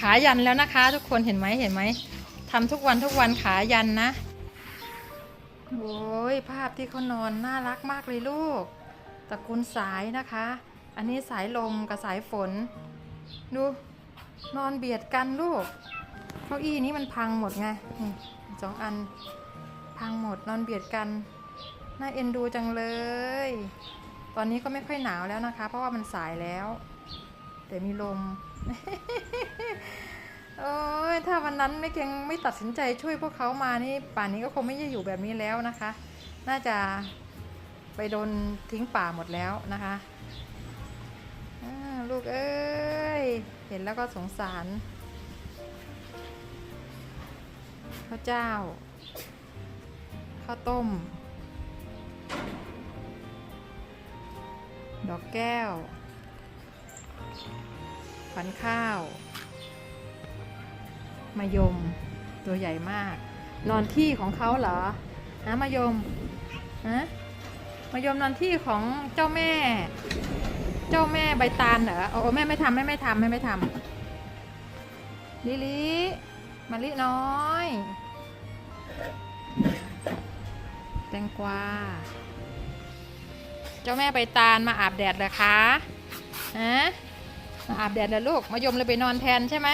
ขายันแล้วนะคะ ทุกคนเห็นไหมเห็นไหมทำทุกวันทุกวันขายันนะ โอ้ยภาพที่เขานอนน่ารักมากเลยลูกตระกูลสายนะคะ อันนี้สายลมกับสายฝน ดูนอนเบียดกันลูกเก้าอี้นี้มันพังหมดไงสองอันพังหมดนอนเบียดกันน่าเอ็นดูจังเลย ตอนนี้ก็ไม่ค่อยหนาวแล้วนะคะ เพราะว่ามันสายแล้ว แต่มีลม โอ้ยถ้าวันนั้นไม่เก่งไม่ตัดสินใจช่วยพวกเขามานี่ป่านนี้ก็คงไม่ได้อยู่แบบนี้แล้วนะคะ น่าจะไปโดนทิ้งป่าหมดแล้วนะคะลูกเอ้ย เห็นแล้วก็สงสาร ข้าวเจ้า ข้าวต้ม ดอกแก้วขวัญข้าว มายมตัวใหญ่มาก นอนที่ของเขาเหรอฮะมายมฮะมายมนอนที่ของเจ้าแม่ เจ้าแม่ใบตาลเหรอโอ้แม่ไม่ทำแม่ไม่ทำแม่ไม่ทำลิลิมาลิน้อยแตงกวาเจ้าแม่ใบตาลมาอาบแดดเหรอคะฮะมาอาบแดดแล้วลูกมายมเลยไปนอนแทนใช่ไหม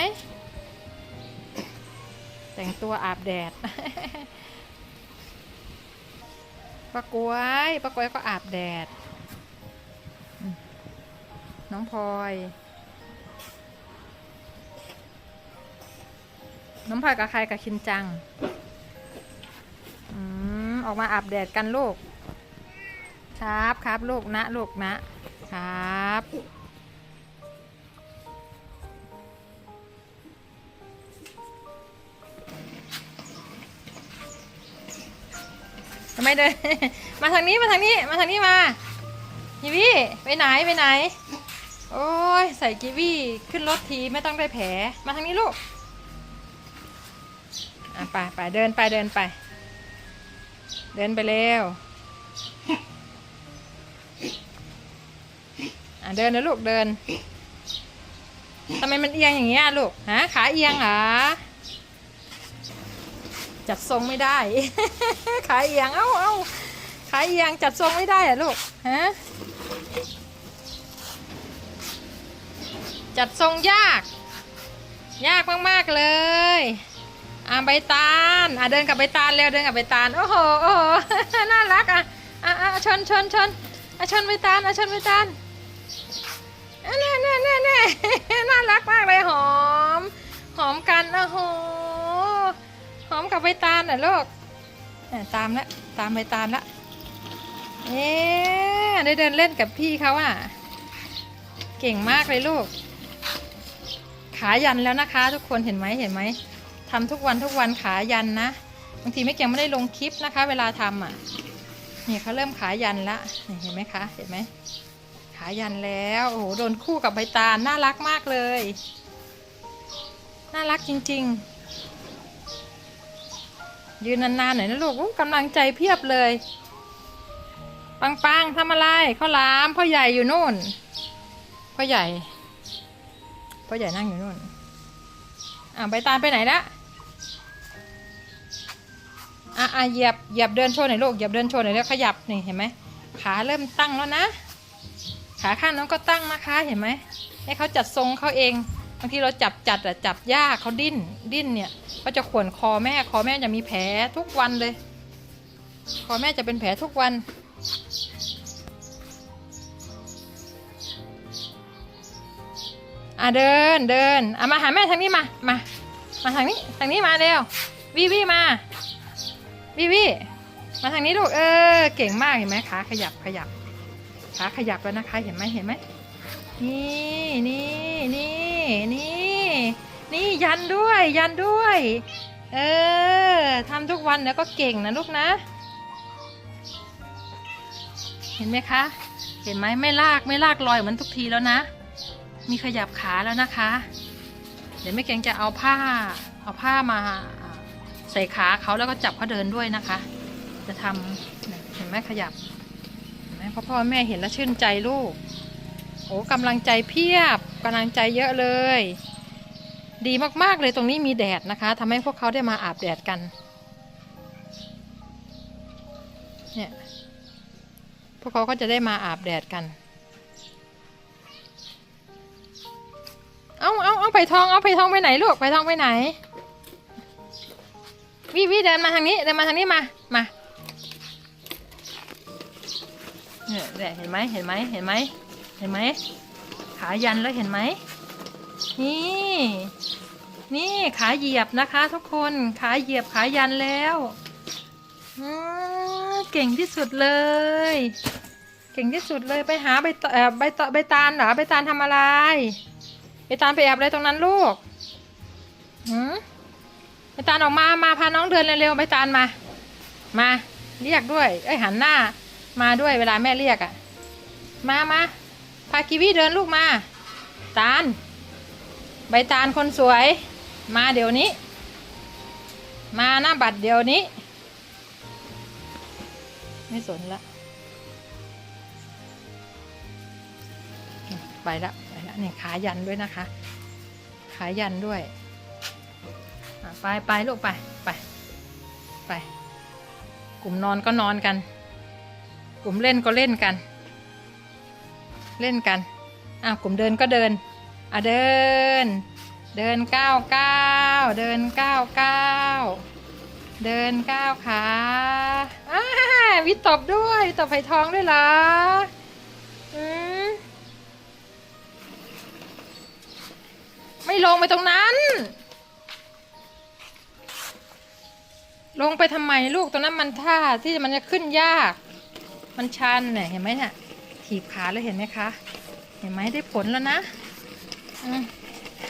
แต่งตัวอาบแดดป้ากล้วยป้ากล้วยก็อาบแดด น้องพลอย น้องพลอยกับใครกับคินจัง อืม ออกมาอาบแดดกันลูก ครับครับลูกนะ ลูกนะ ครับ ทำไมเดิน มาทางนี้มาทางนี้มาทางนี้มากีวี่ไปไหนไปไหน โอ้ยใส่กีวี่ขึ้นรถทีไม่ต้องได้แผลมาทางนี้ลูกอะไปไปเดินไปเดินไป เดินไปเร็วอะเดินนะลูกเดินทำไมมันเอียงอย่างเงี้ยลูกฮะขาเอียงเหรอ จัดทรงไม่ได้ ขายเอียงเอ้าเอ้าขายเอียงจัดทรงไม่ได้อะลูกฮะจัดทรงยาก ยากมากๆเลยอะใบตาลอะเดินกับใบตาลเร็วเดินกับใบตาลโอ้โหโอ้โหน่ารักอะอะอะชนชนชนอะชนใบตาลอะชนใบตาลอะแน่แน่แน่แน่น่ารักมากเลยหอม หอมกันโอ้โหหอม กับใบตาลน่ะลูกตามละตามใบตาลละเอ๊ได้เดินเล่นกับพี่เขาอะ เก่งมากเลยลูก ขายันแล้วนะคะ ทุกคนเห็นไหมเห็นไหมทำทุกวันทุกวันขายันนะบางทีไม่เก่งไม่ได้ลงคลิปนะคะ เวลาทำอะนี่เขาเริ่มขายันละเห็นไหมคะ เห็นไหมขายันแล้วโอ้โหโดนคู่กับใบตาลน่ารักมากเลย น่ารักจริง ๆ ยืนนานๆหน่อยนะลูกกำลังใจเพียบเลยปังปังๆทำอะไรข้าวหลามพ่อใหญ่อยู่นู่นพ่อใหญ่พ่อใหญ่นั่งอยู่นู่นอ่าใบตาลไปไหนละอะอะเหยียบเหยียบเดินโชว์หน่อยลูกเหยียบเดินโชว์หน่อยแล้วขยับนี่เห็นไหมขาเริ่มตั้งแล้วนะ ขาข้างน้องก็ตั้งนะคะเห็นไหมให้เขาจัดทรงเขาเอง บางทีเราจับจัดอะจับยากเขาดิ้นดิ้นเนี่ยเขาจะข่วนคอแม่คอแม่จะมีแผลทุกวันเลย คอแม่จะเป็นแผลทุกวัน อะเดินเดินอะมาหาแม่ทางนี้มามามาทางนี้ทางนี้มาเร็ววิวิมาวิวิมาทางนี้ลูกเออเก่งมากเห็นไหมขาขยับขยับขาขยับแล้วนะคะเห็นไหมเห็นไหมนี่นี่นี่ นี่ นี่ยันด้วย ยันด้วย เออทำทุกวันแล้วก็เก่งนะลูกนะ เห็นไหมคะ เห็นไหมไม่ลากไม่ลากลอยเหมือนทุกทีแล้วนะ มีขยับขาแล้วนะคะ เดี๋ยวแม่เกงจะเอาผ้า เอาผ้ามาใส่ขาเขาแล้วก็จับเขาเดินด้วยนะคะ จะทำเนี่ยเห็นไหมขยับเห็นไหมพ่อพ่อแม่เห็นแล้วชื่นใจลูกโอ้กำลังใจเพียบ กำลังใจเยอะเลย ดีมากๆเลยตรงนี้มีแดดนะคะทำให้พวกเขาได้มาอาบแดดกันเนี่ยพวกเขาก็จะได้มาอาบแดดกัน เอาเอาเอาไปทองเอาไปทองไปไหนลูกไปทองไปไหนวิวิเดินมาทางนี้เดินมาทางนี้มามาเนี่ยเนี่ยเห็นไหมเห็นไหมเห็นไหมเห็นไหม ขายันแล้วเห็นไหมนี่ นี่ขาเหยียบนะคะ ทุกคนขาเหยียบขายันแล้วเก่งที่สุดเลย เก่งที่สุดเลยไปหาใบตอใบตใบตาลเหรอใบตาลทำอะไรใบตาลไปแอบอะไรตรงนั้นลูกหืมใบตาลออกมามาพาน้องเดินเร็วๆใบตาลมา มาเรียกด้วย เอ้ยหันหน้า มาด้วยเวลาแม่เรียกอะ่ะ มามาากีวีเดินลูกมา ตาล ใบตาลคนสวย มาเดี๋ยวนี้ มาหน้าบัตรเดี๋ยวนี้ ไม่สนละ ไปละไปละเนี่ยขายันด้วยนะคะ ขายันด้วย ไปไปลูกไปไปไป กลุ่มนอนก็นอนกัน กลุ่มเล่นก็เล่นกัน เล่นกันอะกลุ่มเดินก็เดินอะเดิน เดินก้าวก้าวเดินก้าวก้าวเดินก้าวขาอ่าวิตบด้วยตบไผ่ทองด้วยเหรออืมไม่ลงไปตรงนั้น ลงไปทำไมลูกตรงนั้นมันท่าที่มันจะขึ้นยาก มันชันเนี่ยเห็นไหมเนี่ย ถีบขาแล้วเห็นไหมคะ เห็นไหมได้ผลแล้วนะ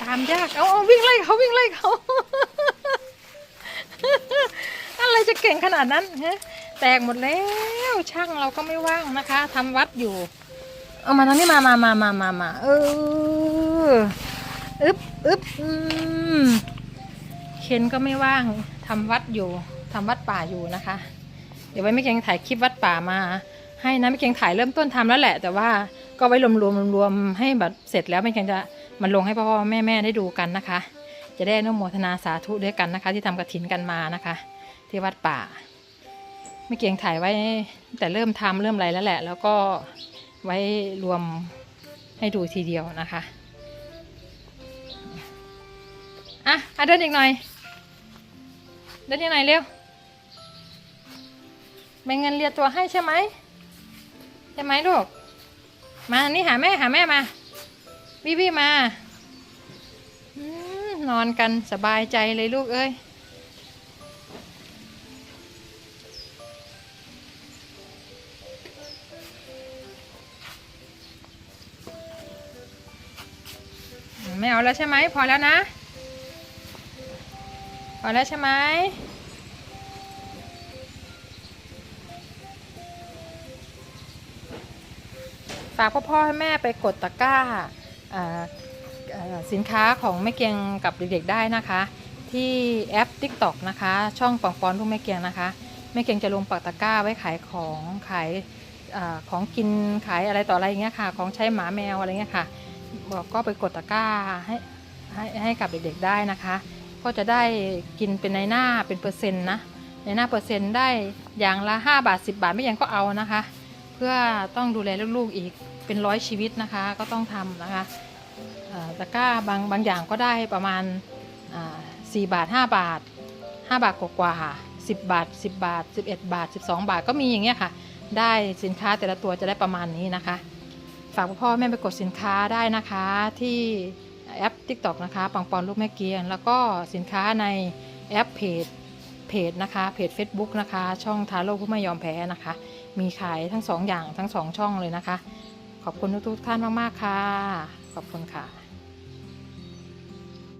ตามยากเอาเอาวิ่งไล่เขาวิ่งไล่เขาอะไรจะเก่งขนาดนั้นฮะแตกหมดแล้วช่างเราก็ไม่ว่างนะคะทำวัดอยู่ เอามาทางนี้มามามามามามาเอออึบอึบอืมเคนก็ไม่ว่างทำวัดอยู่ทำวัดป่าอยู่นะคะ เดี๋ยวไว้ไม่เก่งถ่ายคลิปวัดป่ามา ให้นะไม่เก่งถ่ายเริ่มต้นทำแล้วแหละ แต่ว่าก็ไว้รวมรวมรวมๆให้แบบเสร็จแล้วไม่เก่งจะมันลงให้พ่อพ่อแม่แม่ได้ดูกันนะคะ จะได้นุโมทนาสาธุด้วยกันนะคะ ที่ทำกระถินกันมานะคะ ที่วัดป่า ไม่เกียงถ่ายไว้แต่เริ่มทำเริ่มอะไรแล้วแหละ แล้วก็ไว้รวมให้ดูทีเดียวนะคะอะอะเดินอีกหน่อย เดินอีกหน่อยเร็วแบ่เงินเรียตัวให้ใช่ไหม ใช่ไหมลูก มานี่หาแม่หาแม่มาวิวี่มาอนอนกันสบายใจเลยลูกเอ้ยไม่เอาแล้วใช่ไหมพอแล้วนะ พอแล้วใช่ไหม ฝากพ่อพ่อให้แม่ไปกดตะกร้าสินค้าของแม่เกียงกับเด็กๆได้นะคะ ที่แอป TikTok นะคะ ช่องปองปอนลูกแม่เกียงนะคะแม่เกียงจะลงปักตะกร้าไว้ขายของขายอของกินขายอะไรต่ออะไรอย่างเงี้ยค่ะ ของใช้หมาแมวอะไรเงี้ยค่ะบอกก็ไปกดตะกร้าให้ให้ให้กับเด็กๆได้นะคะ ก็จะได้กินเป็นในหน้าเป็นเปอร์เซ็นต์นะในหน้าเปอร์เซ็นต์ได้อย่างละ 5 บาท 10 บาทไม่ยังก็เอานะคะ เพื่อต้องดูแลลูกๆอีกเป็นร้อยชีวิตนะคะ ก็ต้องทำนะคะเอ่อตะกร้าบางบางอย่างก็ได้ประมาณอ่า4บาท 5 บาท 5 บาทกว่าๆ10บาท 10 บาท 11 บาท 12 บาทก็มีอย่างเงี้ยค่ะ ได้สินค้าแต่ละตัวจะได้ประมาณนี้นะคะ ฝากพ่อแม่ไปกดสินค้าได้นะคะที่แอป TikTok นะคะปังปอนลูกแม่เกียง แล้วก็สินค้าในแอปเพจเพจนะคะเพจ Facebook นะคะ ช่องทาโร่ผู้ไม่ยอมแพ้นะคะ มีขายทั้งสองอย่างทั้งสองช่องเลยนะคะ ขอบคุณทุกๆท่านมาก ๆ ค่ะ ขอบคุณค่ะ